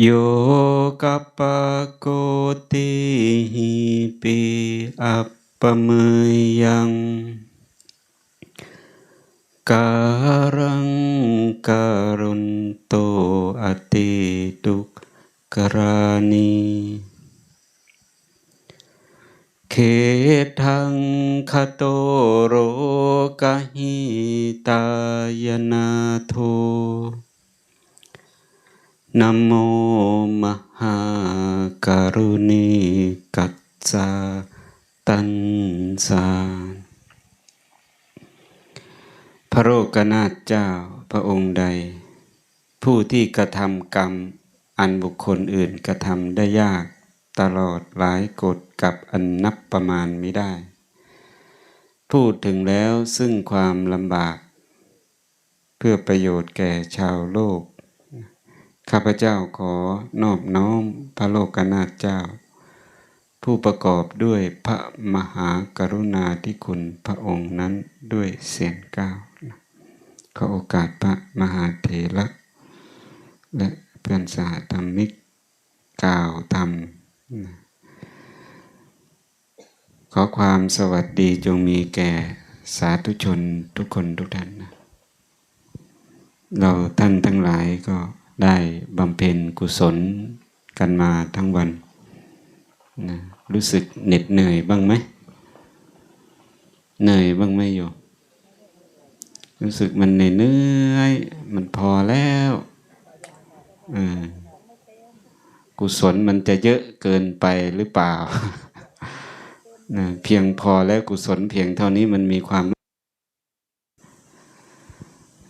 โยกัปปะโกติหิปิอัปปเมยังการังการุณโตอติทุกกรานีเขทังคโตโรกหิตายนาโท นโมมหากรุณีกัจจาตันสาพระโรกนาถเจ้าพระองค์ใด ผู้ที่กระทำกรรมอันบุคคลอื่นกระทำได้ยากตลอดหลายกฎกับอันนับประมาณไม่ได้ พูดถึงแล้วซึ่งความลำบาก เพื่อประโยชน์แก่ชาวโลก ข้าพเจ้าขอนอบน้อมพระโลกนาถเจ้า ผู้ประกอบด้วยพระมหากรุณาธิคุณพระองค์นั้นด้วยเสียงก้าวขอโอกาสพระมหาเถระและเพื่อนสหธรรมิกกล่าวธรรมขอความสวัสดีจงมีแก่สาธุชนทุกคนทุกท่านนะเราท่านทั้งหลายก็ ได้บำเพ็ญกุศลกันมาทั้งวันนะรู้สึกเหน็ดเหนื่อยบ้างไหมเหนื่อยบ้างไหมโยรู้สึกมันเหนื่อยมันพอแล้วกุศลมันจะเยอะเกินไปหรือเปล่านะเพียงพอแล้วกุศลเพียงเท่านี้มันมีความ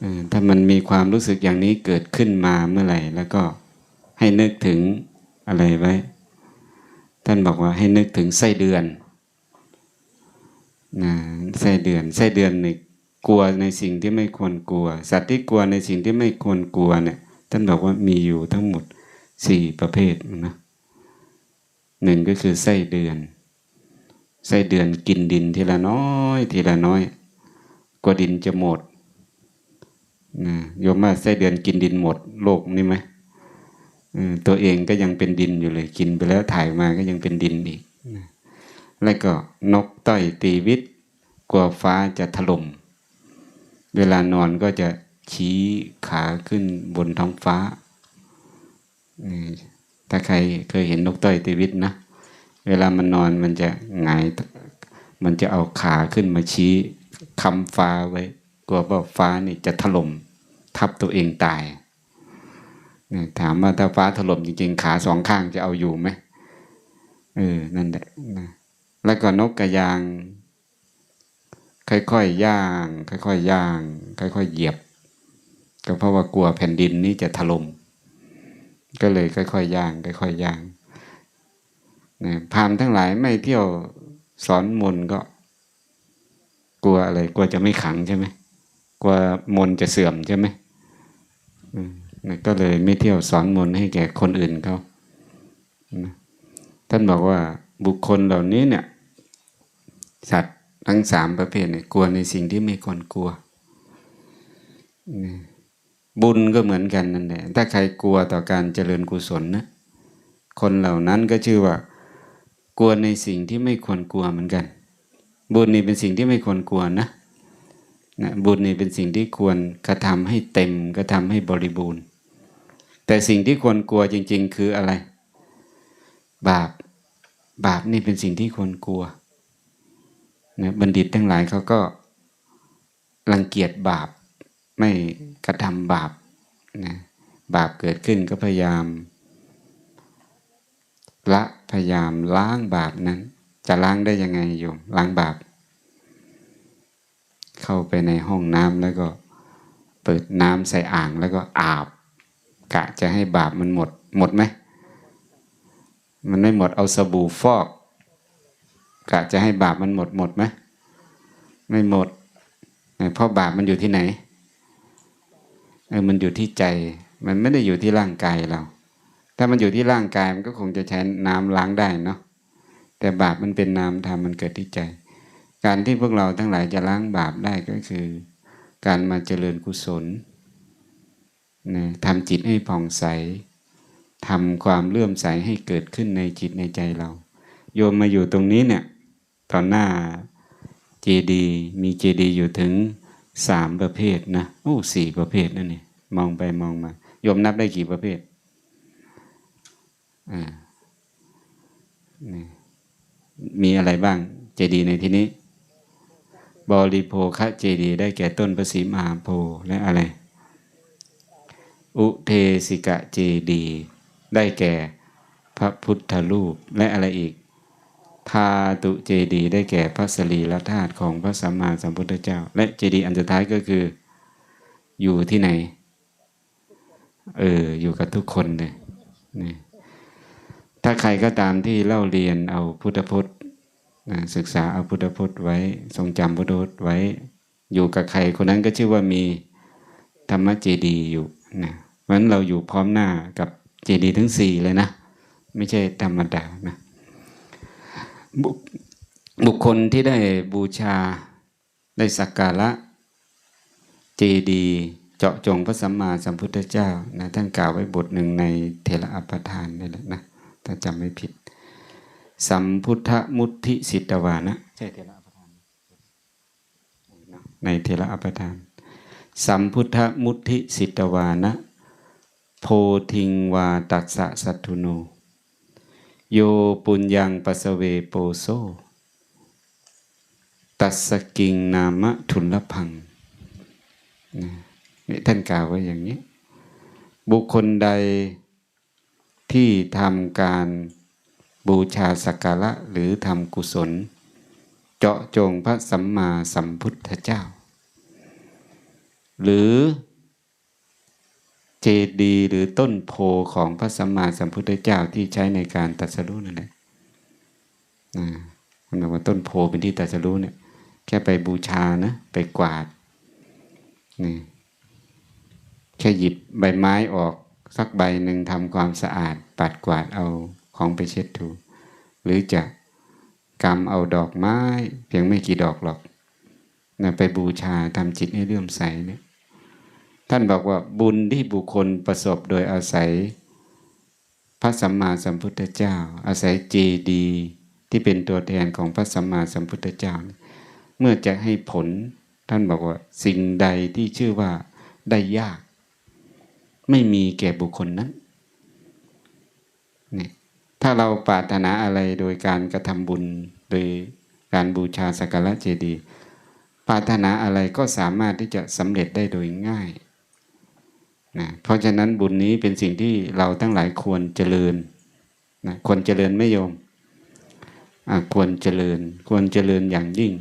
เออถ้า มันมีความรู้สึกอย่างนี้เกิดขึ้นมาเมื่อไหร่ แล้วก็ให้นึกถึงอะไรไว้ ท่านบอกว่าให้นึกถึงไส้เดือนนะไส้เดือนไส้เดือนนี่กลัวในสิ่งที่ไม่ควรกลัว สัตว์ที่กลัวในสิ่งที่ไม่ควรกลัวเนี่ย ท่านบอกว่ามีอยู่ทั้งหมดสี่ประเภทนะหนึ่งก็คือไส้เดือนไส้เดือนกินดินทีละน้อย ทีละน้อย กว่าดินจะหมด นะโยมว่าไส้เดือนกินดินหมดโลกนี่ไหมตัวเองก็ยังเป็นดินอยู่เลยกินไปแล้วถ่ายมาก็ยังเป็นดินอีกนะแล้วก็นกต้อยตีวิตกลัวฟ้าจะถล่มเวลานอนก็จะชี้ขาขึ้นบนท้องฟ้า ถ้าใครเคยเห็นนกต้อยตีวิตนะ เวลามันนอนมันจะหงาย มันจะเอาขาขึ้นมาชี้คำฟ้าไว้ ลัวว่าฟ้านี่จะถล่มทับตัวเองตายถามว่าถ้าฟ้าถล่มจริงๆ ขาสองข้างจะเอาอยู่ไหมเออนั่นแหละนะแล้วก็นกกระยาง ค่อยๆย่าง ค่อยๆย่าง ค่อยๆเหยียบ ก็เพราะว่ากลัวแผ่นดินนี้จะถล่มก็เลยค่อยๆย่าง ค่อยๆย่างนะพามทั้งหลายไม่เที่ยวสอนมนก็ กลัวอะไรกลัวจะไม่ขังใช่ไหม กลัวมนจะเสื่อมใช่ไหมอืมนก็เลยไม่เที่ยวสอนมนให้แก่คนอื่นเขาท่านบอกว่าบุคคลเหล่านี้เนี่ย สัตว์ทั้งสามประเภทเนี่ยกลัวในสิ่งที่ไม่ควรกลัว บุญก็เหมือนกันนั่นแหละถ้าใครกลัวต่อการเจริญกุศลนะคนเหล่านั้นก็ชื่อว่า กลัวในสิ่งที่ไม่ควรกลัวเหมือนกัน บุญนี่เป็นสิ่งที่ไม่ควรกลัวนะ นะบุญนี่เป็นสิ่งที่ควรกระทำให้เต็มกระทำให้บริบูรณ์ แต่สิ่งที่ควรกลัวจริง ๆ คืออะไร บาป บาปนี่เป็นสิ่งที่ควรกลัวนะบัณฑิตทั้งหลายเขาก็รังเกียจบาปไม่กระทำบาปนะบาปเกิดขึ้นก็พยายามละพยายามล้างบาปนั้น จะล้างได้ยังไงโยมล้างบาป เข้าไปในห้องน้ำแล้วก็เปิดน้ำใส่อ่างแล้วก็อาบ กะจะให้บาปมันหมดหมดไหม มันไม่หมดเอาสบู่ฟอก กะจะให้บาปมันหมดหมดไหมไม่หมดเพราะบาปมันอยู่ที่ไหนเออมันอยู่ที่ใจ มันไม่ได้อยู่ที่ร่างกายเรา ถ้ามันอยู่ที่ร่างกายมันก็คงจะใช้น้ำล้างได้เนาะแต่บาปมันเป็นนามธรรมมันเกิดที่ใจ การที่พวกเราทั้งหลายจะล้างบาปได้ก็คือ การมาเจริญกุศลนะทำจิตให้ผ่องใสทำความเลื่อมใสให้เกิดขึ้นในจิตในใจเรา โยมมาอยู่ตรงนี้เนี่ยตอนหน้าเจดีมีเจดีอยู่ถึงสามประเภทนะโอ้สี่ประเภทนั่นนี่มองไปมองมา โยมนับได้กี่ประเภทอ่านี่มีอะไรบ้างเจดีในที่นี้ บริโภคะเจดีย์ได้แก่ต้นประสีมหาโพธิ์และอะไร อุเทสิกะเจดีย์ได้แก่พระพุทธรูปและอะไรอีกทาตุเจดีย์ได้แก่พระสรีระธาตุของพระสัมมาสัมพุทธเจ้า และเจดีย์อันสุดท้ายก็คือ อยู่ที่ไหน เออ อยู่กับทุกคนเลยนี่ถ้าใครก็ตามที่เล่าเรียนเอาพุทธพจน์ ศึกษาเอาพุทธพจน์ไว้ ทรงจำพุทธพจน์ไว้ อยู่กับใครคนนั้นก็ชื่อว่ามีธรรมเจดีอยู่นะเพราะฉะนั้นเราอยู่พร้อมหน้ากับเจดีทั้งสี่เลยนะ ไม่ใช่ธรรมดานะบุคบุคคลที่ได้บูชาได้สักการะเจดีเจาะจงพระสัมมาสัมพุทธเจ้านะท่านกล่าวไว้บทหนึ่งในเทระอัปทานนี่แหละนะถ้าจำไม่ผิด สัมพุทธมุทิสิตวานะใช่เทระอัปทานในเทระอัปปทาน สัมพุทธมุทิสิตวานะ โพธิงวาตัสสะสัตถุโนโยปุญญังปัสเวโปโซ ตัสกิงนามะทุลพังนี่ท่านกล่าวไว้อย่างนี้ บุคคลใดที่ทำการ บูชาสักการะหรือทำกุศล เจาะจงพระสัมมาสัมพุทธเจ้า หรือเจดีหรือต้นโพของพระสัมมาสัมพุทธเจ้าที่ใช้ในการตรัสรู้นั่นแหละนะมันว่าต้นโพเป็นที่ตรัสรู้เนี่ย แค่ไปบูชานะ ไปกวาดนี่แค่หยิบใบไม้ออกสักใบหนึ่งทำความสะอาดปัดกวาดเอา ของไปเช็ดถู หรือจะกำเอาดอกไม้ เพียงไม่กี่ดอกหรอกนะไปบูชาทำจิตให้เลื่อมใสเนี่ยท่านบอกว่าบุญที่บุคคลประสบโดยอาศัย พระสัมมาสัมพุทธเจ้า อาศัยเจดีที่เป็นตัวแทนของพระสัมมาสัมพุทธเจ้า เมื่อจะให้ผลท่านบอกว่าสิ่งใดที่ชื่อว่าได้ยาก ไม่มีแก่บุคคลนั้น ถ้าเราปรารถนาอะไรโดยการกระทำบุญ โดยการบูชาสักการะเจดีย์ปรารถนาอะไรก็สามารถที่จะสำเร็จได้โดยง่ายนะเพราะฉะนั้นบุญนี้เป็นสิ่งที่เราทั้งหลายควรเจริญนะควรเจริญไม่โยมอะควรเจริญ ควรเจริญอย่างยิ่ง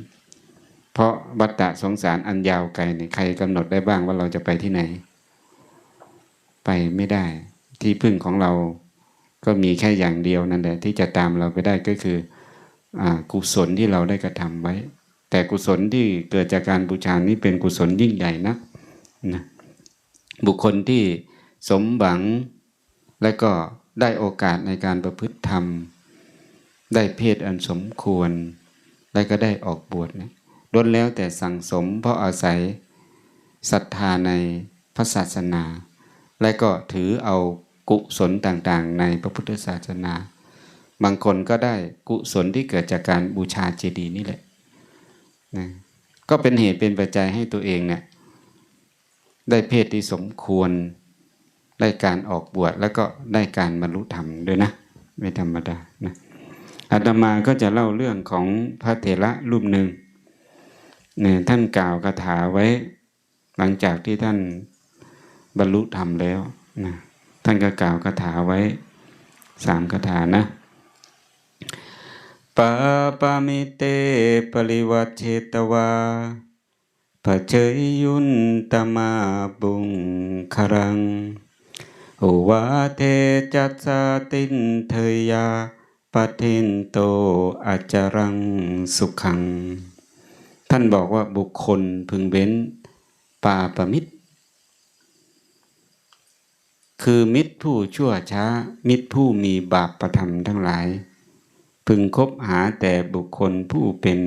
เพราะวัฏฏะสงสารอันยาวไกลเนี่ยใครกำหนดได้บ้างว่าเราจะไปที่ไหน ไปไม่ได้ ที่พึ่งของเรา ก็มีแค่อย่างเดียวนั่นแหละที่จะตามเราไปได้ก็คืออกุศลที่เราได้กระทำไว้ แต่กุศลที่เกิดจากการบูชานี้เป็นกุศลยิ่งใหญ่นะนะบุคคลที่สมหวังและก็ได้โอกาสในการประพฤติธรรม ได้เพศอันสมควร และก็ได้ออกบวชนี่ยล้วนแล้วแต่สั่งสมเพราะอาศัยศรัทธาในพระศาสนา และก็ถือเอา กุศลต่างๆ ในพระพุทธศาสนา บางคนก็ได้กุศลที่เกิดจากการบูชาเจดีย์นี่แหละนะก็เป็นเหตุเป็นปัจจัยให้ตัวเองเนี่ยได้เพศที่สมควรได้การออกบวชแล้วก็ได้การบรรลุธรรมด้วยนะ ไม่ธรรมดานะอาตมาก็จะเล่าเรื่องของพระเถระรูปหนึ่งเนี่ยท่านกล่าวคาถาไว้ หลังจากที่ท่านบรรลุธรรมแล้วนะ ท่านก็กล่าวคาถาไว้สามคาถานะปาปามิเตปริวัตเชตวาปะเจยยุนตมาบุงคารังโอวาเทจัสาตินเทยาปะเทนโตอาจารังสุขัง ท่านบอกว่าบุคคลพึงเว้นปาปมิตร คือมิตรผู้ชั่วช้า มิตรผู้มีบาปประทำทั้งหลาย พึงคบหาแต่บุคคลผู้เป็น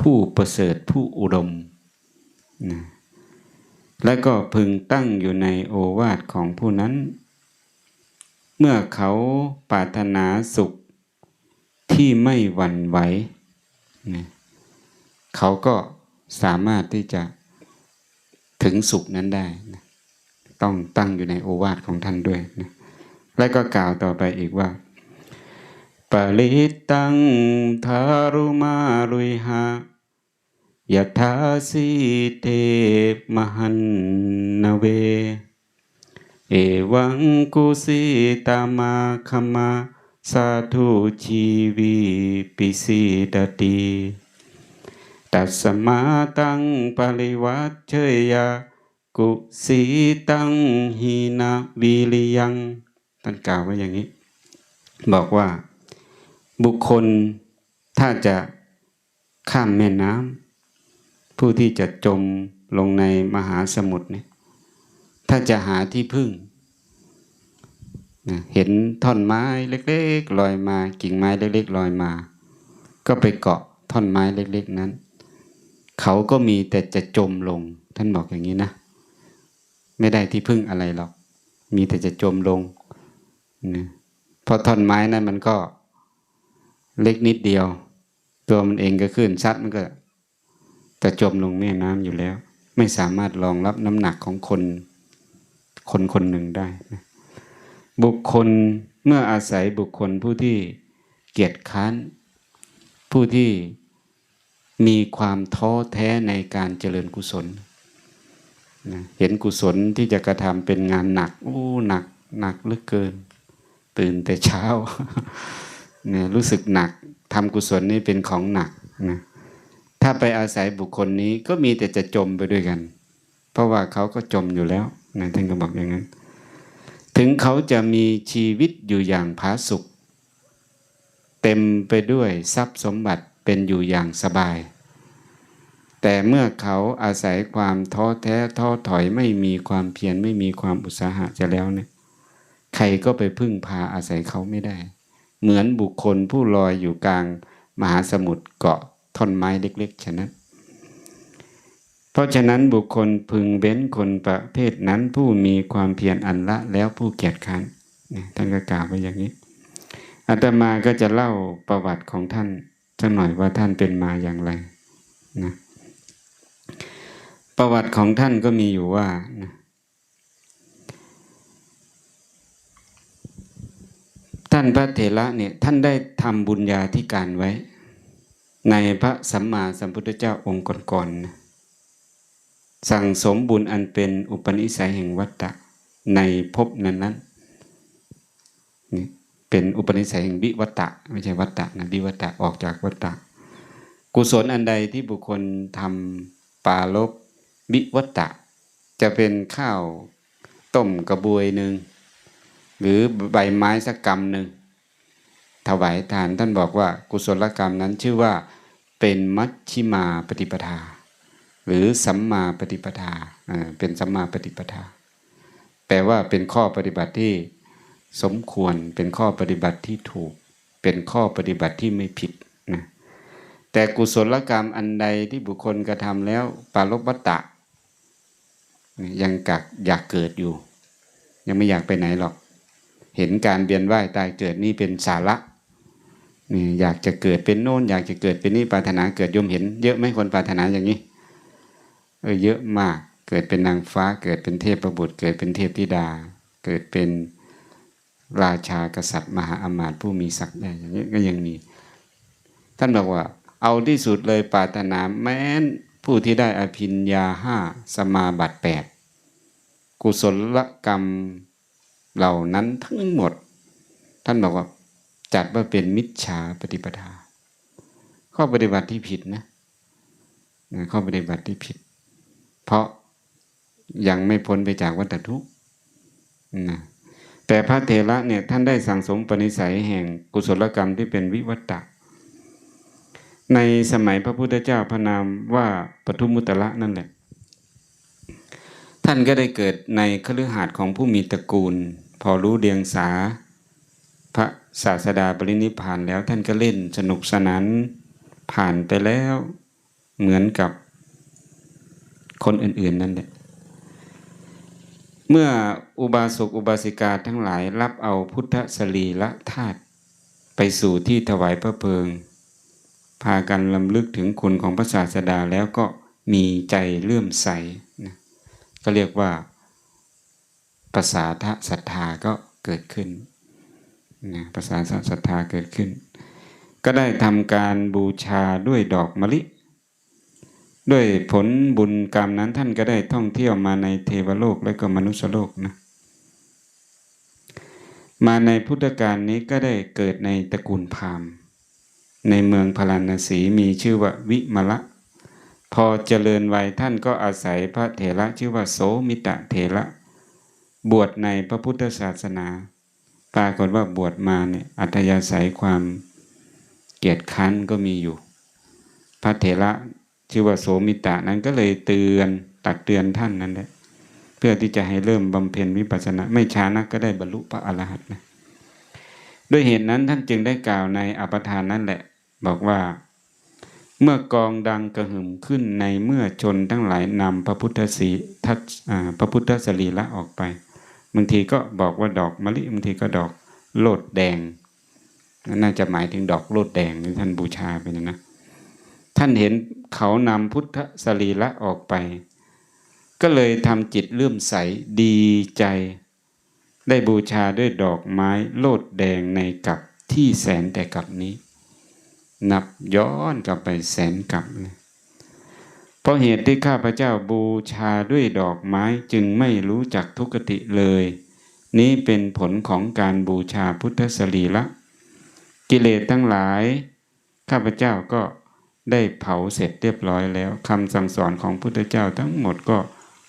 ผู้ประเสริฐผู้อุดมนะและก็พึงตั้งอยู่ในโอวาทของผู้นั้น เมื่อเขาปรารถนาสุขที่ไม่หวั่นไหวนะเขาก็สามารถที่จะถึงสุขนั้นได้นะ ต้องตั้งอยู่ในโอวาทของท่านด้วยนะและก็กล่าวต่อไปอีกว่าปริตังทารุมารุยหายถาสีเตมหันนเว เอวังกุสิตามาคมาสาธุชีวีปิสิดติตัสมาตังปริวัชเชยา กุสิตังหีนาวิริยังท่านกล่าวไว้อย่างนี้ บอกว่าบุคคลถ้าจะข้ามแม่น้ำผู้ที่จะจมลงในมหาสมุทรเนี่ยถ้าจะหาที่พึ่งนะเห็นท่อนไม้เล็กๆลอยมา กิ่งไม้เล็กๆลอยมา ก็ไปเกาะท่อนไม้เล็กๆนั้น เขาก็มีแต่จะจมลงท่านบอกอย่างนี้นะ ไม่ได้ที่พึ่งอะไรหรอก มีแต่จะจมลงนะเพราะท่อนไม้นั้นมันก็เล็กนิดเดียว ตัวมันเองก็ขึ้นซัดมันก็จะจมลงแม่น้ำอยู่แล้ว ไม่สามารถรองรับน้ำหนักของคน คนคนหนึ่งได้นะบุคคลเมื่ออาศัยบุคคลผู้ที่เกียจค้าน ผู้ที่มีความท้อแท้ในการเจริญกุศล นะเห็นกุศลที่จะกระทำเป็นงานหนักโอ้หนักหนักเหลือเกิน ตื่นแต่เช้าเนี่ยรู้สึกหนักทำกุศลนี่เป็นของหนักนะถ้าไปอาศัยบุคคลนี้ก็มีแต่จะจมไปด้วยกัน เพราะว่าเขาก็จมอยู่แล้วนะท่านก็บอกอย่างนั้น ถึงเขาจะมีชีวิตอยู่อย่างผาสุกเต็มไปด้วยทรัพย์สมบัติเป็นอยู่อย่างสบาย แต่เมื่อเขาอาศัยความท้อแท้ท้อถอยไม่มีความเพียรไม่มีความอุตสาหะจะแล้วเนี่ยใครก็ไปพึ่งพาอาศัยเขาไม่ได้ เหมือนบุคคลผู้ลอยอยู่กลางมหาสมุทรเกาะท่อนไม้เล็ก ๆ ฉะนั้น เพราะฉะนั้นบุคคลพึงเบ้นคนประเภทนั้นผู้มีความเพียรอันละแล้วผู้เกียจค้านนี่ท่านก็กล่าวไว้อย่างนี้อาตมาก็จะเล่าประวัติของท่านสักหน่อยว่าท่านเป็นมาอย่างไรนะ ประวัติของท่านก็มีอยู่ว่านะท่านพระเถระเนี่ยท่านได้ทำบุญญาธิการไว้ ในพระสัมมาสัมพุทธเจ้าองค์ก่อนๆนะสั่งสมบุญอันเป็นอุปนิสัยแห่งวัตตะในภพนั้นนั้นนี่เป็นอุปนิสัยแห่งวิวัตตะไม่ใช่วัตตะนะวิวัตตะออกจากวัตตะ กุศลอันใดที่บุคคลทำปาลบ วิวัตตะ จะเป็นข้าวต้มกระบวยหนึ่งหรือใบไม้สักกำหนึ่งถวายทานท่านบอกว่ากุศลกรรมนั้นชื่อว่าเป็นมัชชิมาปฏิปทา หรือสัมมาปฏิปทาอ่าเป็นสัมมาปฏิปทา แปลว่าเป็นข้อปฏิบัติที่สมควรเป็นข้อปฏิบัติที่ถูก เป็นข้อปฏิบัติที่ไม่ผิดนะแต่กุศลกรรมอันใดที่บุคคลกระทำแล้วปาลบวัตตะ ยังกักอยากเกิดอยู่ ยังไม่อยากไปไหนหรอก เห็นการเบียนว่ายตายเกิดนี่เป็นสาระนี่อยากจะเกิดเป็นโน่น อยากจะเกิดเป็นนี่ปรารถนาเกิดยมเห็น เยอะไหมคนปรารถนาอย่างนี้เออเยอะมากเกิดเป็นนางฟ้าเกิดเป็นเทพประบุตร เกิดเป็นเทพธิดา เกิดเป็นราชากษัตริย์ มหาอมาตย์ผู้มีศักดิ์ใหญ่อย่างนี้ก็ยังมี ท่านบอกว่า เอาที่สุดเลยปรารถนาแม้น ผู้ที่ได้อภิญญาห้าสมาบัติแปดกุศลกรรมเหล่านั้นทั้งหมด ท่านบอกว่าจัดว่าเป็นมิจฉาปฏิปทา ข้อปฏิบัติที่ผิดนะข้อปฏิบัติที่ผิด เพราะยังไม่พ้นไปจากวัฏทุกข์นะแต่พระเถระเนี่ยท่านได้สั่งสมปณิสัยแห่งกุศลกรรมที่เป็นวิวัตตะ ในสมัยพระพุทธเจ้าพระนามว่าปทุมมุตระนั่นแหละ ท่านก็ได้เกิดในคฤหาสน์ของผู้มีตระกูล พอรู้เดียงสา พระศาสดาปรินิพพานแล้วท่านก็เล่นสนุกสนานผ่านไปแล้วเหมือนกับคนอื่น ๆ นั่นแหละ เมื่ออุบาสกอุบาสิกาทั้งหลายรับเอาพุทธสรีละธาตุไปสู่ที่ถวายพระเพลิง พากันลำลึกถึงคุณของพระศาสดาแล้วก็มีใจเลื่อมใสนะก็เรียกว่าภาษาทะศรัทธาก็เกิดขึ้นนะภาษาทะศรัทธาเกิดขึ้น ก็ได้ทำการบูชาด้วยดอกมะลิ ด้วยผลบุญกรรมนั้นท่านก็ได้ท่องเที่ยวมาในเทวโลกและก็มนุษยโลกนะมาในพุทธกาลนี้ก็ได้เกิดในตระกูลพราหมณ์ ในเมืองพาราณสีมีชื่อว่าวิมละ พอเจริญวัยท่านก็อาศัยพระเถระชื่อว่าโสมิตะเถระ บวชในพระพุทธศาสนา ปรากฏว่าบวชมาเนี่ยอัธยาศัยความเกียรติค้นก็มีอยู่ พระเถระชื่อว่าโสมิตะนั้นก็เลยเตือนตักเตือนท่านนั่นแหละเพื่อที่จะให้เริ่มบำเพ็ญวิปัสสนาไม่ช้านักก็ได้บรรลุพระอรหันต์นะด้วยเหตุนั้นท่านจึงได้กล่าวในอปทานนั่นแหละ บอกว่า เมื่อกองดังกระหึ่มขึ้นในเมื่อชนทั้งหลายนำพระพุทธสีทัศพระพุทธสรีละออกไปบางทีก็บอกว่าดอกมะลิบางทีก็ดอกโลดแดงน่าจะหมายถึงดอกโลดแดงที่ท่านบูชาไปนะนะท่านเห็นเขานำพุทธสรีละออกไป ก็เลยทำจิตเลื่อมใสดีใจ ได้บูชาด้วยดอกไม้โลดแดงในกับที่แสนแต่กับนี้ นับย้อนกลับไปแสนกับเลยเพราะเหตุที่ข้าพเจ้าบูชาด้วยดอกไม้จึงไม่รู้จักทุกติเลย นี้เป็นผลของการบูชาพุทธสรีละ กิเลสทั้งหลาย ข้าพเจ้าก็ได้เผาเสร็จเรียบร้อยแล้วคำสั่งสอนของพุทธเจ้าทั้งหมดก็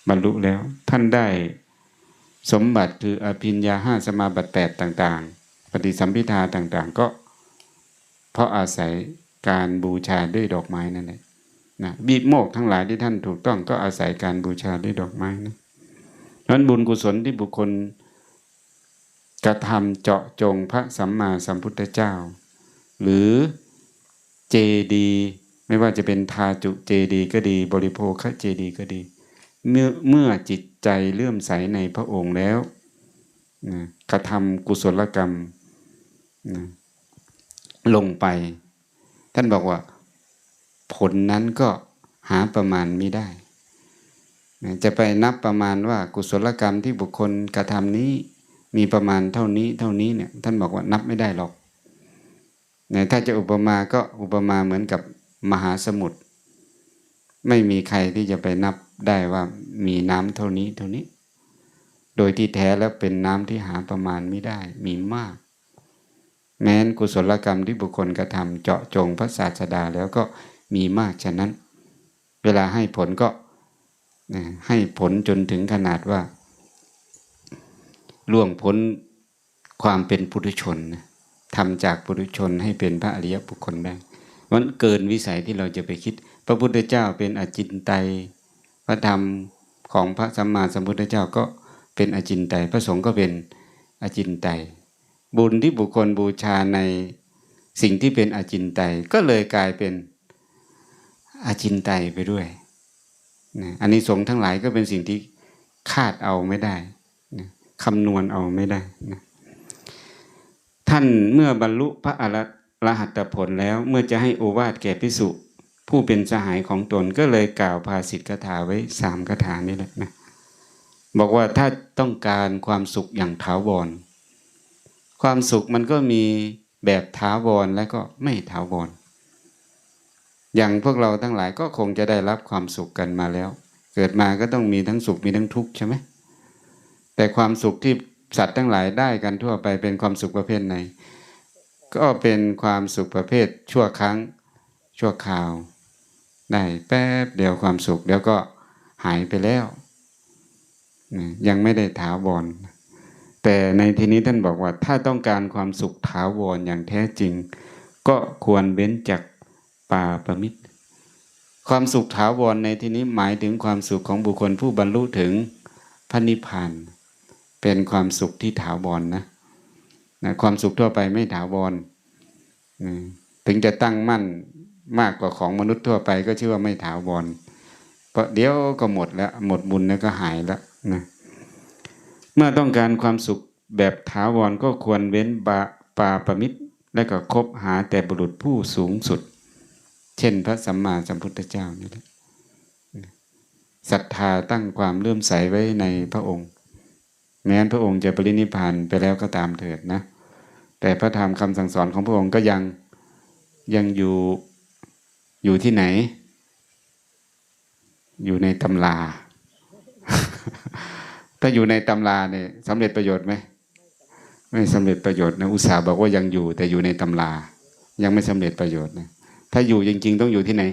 บรรลุแล้ว ท่านได้สมบัติคืออภิญญาห้าสมาบัติแปดต่าง ๆ ปฏิสัมพิทาต่างๆ ก็ เพราะอาศัยการบูชาด้วยดอกไม้นั่นแหละนะบีบโมกทั้งหลายที่ท่านถูกต้องก็อาศัยการบูชาด้วยดอกไม้นะนั้นบุญกุศลที่บุคคลกระทำเจาะจงพระสัมมาสัมพุทธเจ้า หรือเจดีไม่ว่าจะเป็นทาจุเจดีก็ดี บริโภคเจดีก็ดี เมื่อเมื่อจิตใจเลื่อมใสในพระองค์แล้วนะกระทำกุศลกรรมนะ ลงไป ท่านบอกว่า ผลนั้นก็หาประมาณไม่ได้ จะไปนับประมาณว่ากุศลกรรมที่บุคคลกระทำนี้มีประมาณเท่านี้เท่านี้เนี่ย ท่านบอกว่านับไม่ได้หรอกนะถ้าจะอุปมาก็อุปมาเหมือนกับมหาสมุทรไม่มีใครที่จะไปนับได้ว่ามีน้ำเท่านี้เท่านี้ โดยที่แท้แล้วเป็นน้ำที่หาประมาณไม่ได้ มีมาก แม้นกุศลกรรมที่บุคคลกระทำเจาะจงพระศาสดาแล้วก็มีมากฉะนั้น เวลาให้ผลก็ให้ผลจนถึงขนาดว่า ล่วงพ้นความเป็นปุถุชนทำจากปุถุชนให้เป็นพระอริยบุคคลได้มันเกินวิสัยที่เราจะไปคิด พระพุทธเจ้าเป็นอจินไตยพระธรรมของพระสัมมาสัมพุทธเจ้าก็เป็นอจินไตยพระสงฆ์ก็เป็นอจินไตย บุญที่บุคคลบูชาในสิ่งที่เป็นอาจินไตยก็เลยกลายเป็นอาจินไตยไปด้วยนะอันนี้สงทั้งหลายก็เป็นสิ่งที่คาดเอาไม่ได้นะคำนวณเอาไม่ได้นะท่านเมื่อบรรลุพระอรหัตผลแล้วเมื่อจะให้โอวาทแก่พิสุผู้เป็นสหายของตนก็เลยกล่าวภาสิทธคาถาไว้สามคาถานี่แหละนะบอกว่าถ้าต้องการความสุขอย่างถาวร ความสุขมันก็มีแบบถาวรและก็ไม่ถาวร อย่างพวกเราทั้งหลายก็คงจะได้รับความสุขกันมาแล้ว เกิดมาก็ต้องมีทั้งสุขมีทั้งทุกข์ใช่ไหมแต่ความสุขที่สัตว์ทั้งหลายได้กันทั่วไปเป็นความสุขประเภทไหน ก็เป็นความสุขประเภทชั่วครั้ง ชั่วคราว ได้แป๊บเดียวความสุขเดี๋ยวก็หายไปแล้ว ยังไม่ได้ถาวร แต่ในที่นี้ท่านบอกว่า ถ้าต้องการความสุขถาวรอย่างแท้จริง ก็ควรเว้นจากป่าประมิตร ความสุขถาวรในที่นี้หมายถึงความสุขของบุคคลผู้บรรลุถึงพระนิพพานเป็นความสุขที่ถาวรนนะนะความสุขทั่วไปไม่ถาวรถึงจะตั้งมั่นมากกว่าของมนุษย์ทั่วไปก็ชื่อว่าไม่ถาวรเพราะเดี๋ยวก็หมดแล้ว หมดบุญแล้วก็หายแล้วนะ เมื่อต้องการความสุขแบบถาวรก็ควรเว้นบาปาประมิตร และก็คบหาแต่บุรุษผู้สูงสุด เช่นพระสัมมาสัมพุทธเจ้านี่แหละศรัทธาตั้งความเลื่อมใสไว้ในพระองค์ แม้นพระองค์จะปรินิพพานไปแล้วก็ตามเถิดนะ แต่พระธรรมคำสั่งสอนของพระองค์ก็ยังยังอยู่อยู่ที่ไหน อยู่ในตำรา ถ้าอยู่ในตำราเนี่ยสำเร็จประโยชน์ไหมไม่สำเร็จประโยชน์นะอุตสาห์บอกว่ายังอยู่แต่อยู่ในตำรา ยังไม่สำเร็จประโยชน์นะถ้าอยู่จริง ๆ ต้องอยู่ที่ไหน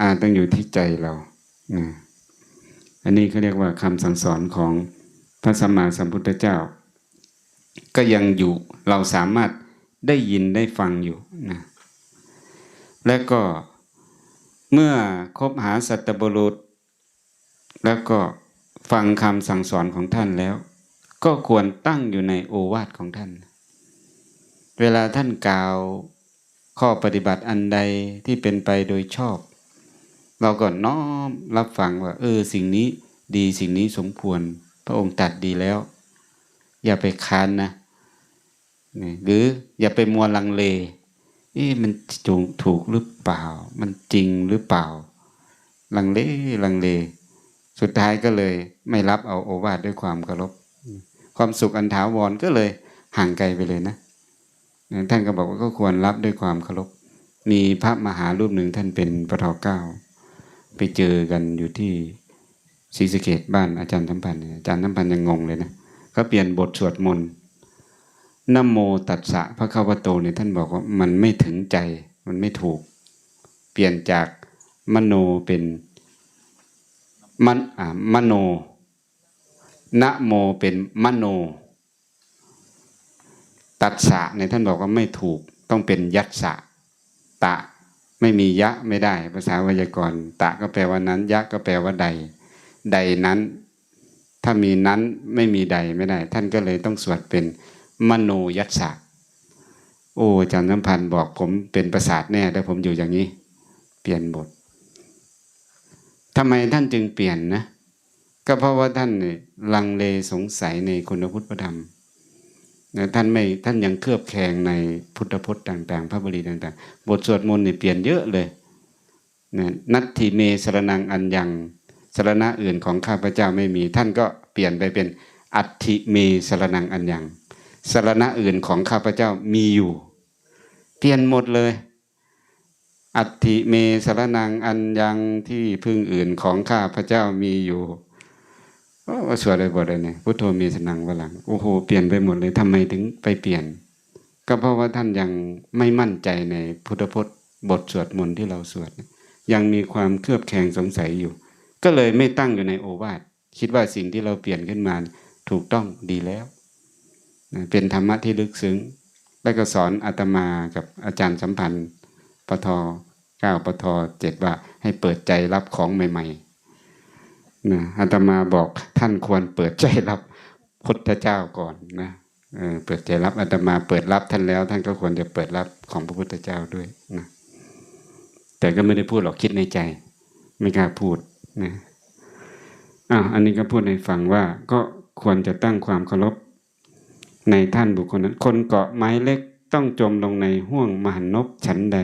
อ่าต้องอยู่ที่ใจเราอันนี้เขาเรียกว่าคำสั่งสอนของพระสัมมาสัมพุทธเจ้า ก็ยังอยู่เราสามารถได้ยินได้ฟังอยู่นะและก็เมื่อคบหาสัตบุรุษ แล้วก็ ฟังคำสั่งสอนของท่านแล้ว ก็ควรตั้งอยู่ในโอวาทของท่าน เวลาท่านกล่าวข้อปฏิบัติอันใดที่เป็นไปโดยชอบ เราก็น้อมรับฟังว่า เออ สิ่งนี้ดีสิ่งนี้สมควร พระองค์ตัดดีแล้ว อย่าไปค้านนะหรืออย่าไปมัวลังเลเอ๊ะมันจงถูกหรือเปล่า มันจริงหรือเปล่า ลังเลลังเล สุดท้ายก็เลยไม่รับเอาโอวาทด้วยความเคารพความสุขอันถาวรก็เลยห่างไกลไปเลยนะท่านก็บอกว่าก็ควรรับด้วยความเคารพมีพระมหารูปหนึ่งท่านเป็นพระทอเก้าไปเจอกันอยู่ที่ศรีสะเกดบ้านอาจารย์ทั้มพันธ์อาจารย์ทั้มพันธ์ยังงงเลยนะเขาเปลี่ยนบทสวดมนต์นโมตัสสะพระคาวะโตเนี่ยท่านบอกว่ามันไม่ถึงใจมันไม่ถูก เปลี่ยนจากมโนเป็น มันอ่ามโนนะโมเป็นมโน ตัสสะในท่านบอกว่าไม่ถูกต้องเป็นยัตสะตะไม่มียะไม่ได้ ภาษาไวยากรณ์ตะก็แปลว่านั้น ยะก็แปลว่าใด ใดนั้น ถ้ามีนั้นไม่มีใดไม่ได้ ท่านก็เลยต้องสวดเป็นมโนยัตสะโอ้อาจารย์น้ำพันธ์บอกผมเป็นประสาทแน่ถ้าผมอยู่อย่างนี้ เปลี่ยนบท ทำไมท่านจึงเปลี่ยนนะ ก็เพราะว่าท่านเนี่ยลังเลสงสัยในคุณพุทธธรรมนะท่านไม่ท่านยังเคลือบแคลงในพุทธพจน์ต่าง ๆ พระบรีต่างๆ บทสวดมนต์เนี่ยเปลี่ยนเยอะเลยนะนัตถิเมสรนังอันยังสรณะอื่นของข้าพเจ้าไม่มี ท่านก็เปลี่ยนไปเป็นอัตถิเมสรนังอันยังสรณะอื่นของข้าพเจ้ามีอยู่ เปลี่ยนหมดเลย อัติเมสรนังอันยังที่พึ่งอื่นของข้าพระเจ้ามีอยู่โอ้สวดเลยบทเลยเนี่ยพุทโธมีสนังวลังโอ้โหเปลี่ยนไปหมดเลยทำไมถึงไปเปลี่ยน ก็เพราะว่าท่านยังไม่มั่นใจในพุทธพจน์บทสวดมนต์ที่เราสวด ยังมีความเครือบแคลงสงสัยอยู่ ก็เลยไม่ตั้งอยู่ในโอวาทคิดว่าสิ่งที่เราเปลี่ยนขึ้นมาถูกต้องดีแล้วเป็นธรรมะที่ลึกซึ้ง แล้ก็สอนอาตมากับอาจารย์สัมพันธ์ ปทเก้าปทเจ็ดว่า ให้เปิดใจรับของใหม่ๆนะอาตมาบอกท่านควรเปิดใจรับพุทธเจ้าก่อนนะเเปิดใจรับอาตมาเปิดรับท่านแล้ว ท่านก็ควรจะเปิดรับของพระพุทธเจ้าด้วยนะแต่ก็ไม่ได้พูดหรอกคิดในใจ ไม่กล้าพูดนะอ้าวอันนี้ก็พูดในฟังว่า ก็ควรจะตั้งความเคารพในท่านบุคคลนั้น คนเกาะไม้เล็ก ต้องจมลงในห่วงมหันนบฉันใด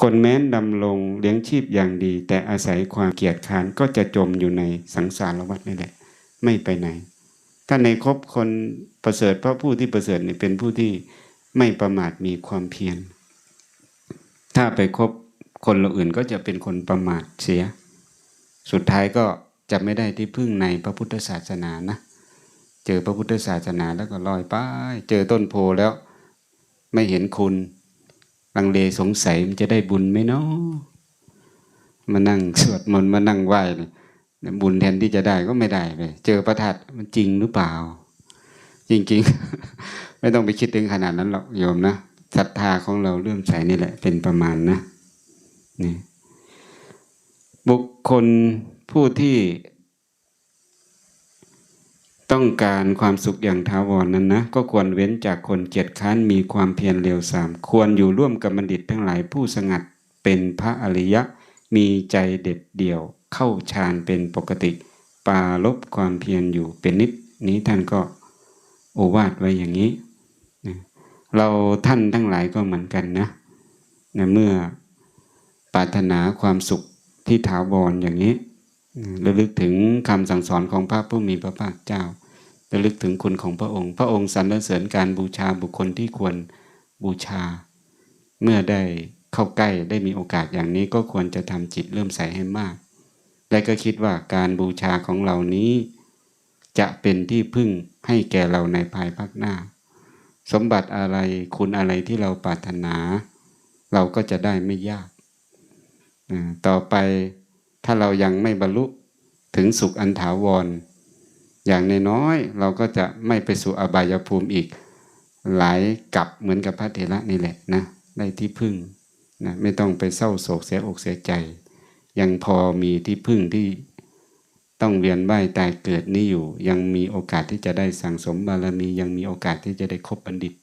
คนแม้นดำลงเลี้ยงชีพอย่างดี แต่อาศัยความเกียจค้านก็จะจมอยู่ในสังสารวัฏนี่แหละ ไม่ไปไหน ถ้าในครบคนประเสริฐพระผู้ที่ประเสริฐนี่เป็นผู้ที่ไม่ประมาทมีความเพียร ถ้าไปคบคนเราอื่นก็จะเป็นคนประมาทเสีย สุดท้ายก็จะไม่ได้ที่พึ่งในพระพุทธศาสนานะ เจอพระพุทธศาสนาแล้วก็ลอยไป เจอต้นโพแล้ว ไม่เห็นคุณลังเลสงสัยมันจะได้บุญไหมเนาะมานั่งสวดมนต์มานั่งไหว้เนี่ยบุญแทนที่จะได้ก็ไม่ได้ไปเจอประทัดมันจริงหรือเปล่า จริงๆ ไม่ต้องไปคิดถึงขนาดนั้นหรอกโยมนะศรัทธาของเราเรื่มใสนี่แหละ เป็นประมาณนะนี่บุคคลผู้ที่ ต้องการความสุขอย่างท้าวรนนั้นนะก็ควรเว้นจากคนเกียจค้านมีความเพียรเร็วสามควรอยู่ร่วมกับบัณฑิตทั้งหลายผู้สงัดเป็นพระอริยะ มีใจเด็ดเดี่ยว เข้าฌานเป็นปกติ ปาลบความเพียรอยู่เป็นนิดนี้ท่านก็โอวาทไว้อย่างนี้ เราท่านทั้งหลายก็เหมือนกันนะนะเมื่อปรารถนาความสุขที่ถาวรอย่างนี้ระลึกถึงคำสั่งสอนของพระผู้มีพระภาคเจ้า ระลึกถึงคุณของพระองค์ พระองค์สรรเสริญการบูชาบุคคลที่ควรบูชา เมื่อได้เข้าใกล้ได้มีโอกาสอย่างนี้ก็ควรจะทำจิตเริ่มใสให้มาก และก็คิดว่าการบูชาของเหล่านี้ จะเป็นที่พึ่งให้แก่เราในภายภาคหน้า สมบัติอะไรคุณอะไรที่เราปรารถนา เราก็จะได้ไม่ยาก ต่อไปถ้าเรายังไม่บรรลุถึงสุขอันถาวร อย่างนน้อยเราก็จะไม่ไปสู่อบายภูมิอีก หลายกับเหมือนกับพระเถระนี่แหละนะได้ที่พึ่งนะไม่ต้องไปเศร้าโศกเสียอกเสียใจ ยังพอมีที่พึ่งที่ต้องเวียนว่ายตายเกิดนี่อยู่ ยังมีโอกาสที่จะได้สั่งสมบารมี ยังมีโอกาสที่จะได้คบบัณฑิต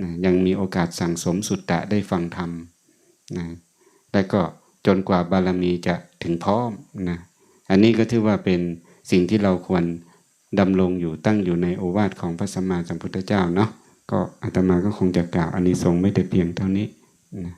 นะยังมีโอกาสสั่งสมสุตตะได้ฟังธรรมนะและก็จนกว่าบารมีจะถึงพร้อมนะอันนี้ก็ถือว่าเป็นสิ่งที่เราควร ดำรงอยู่ตั้งอยู่ในโอวาทของพระสัมมาสัมพุทธเจ้าเนาะก็อาตมาก็คงจะกล่าวอันนี้ทรงส์ไม่แต่เพียงเท่านี้นะ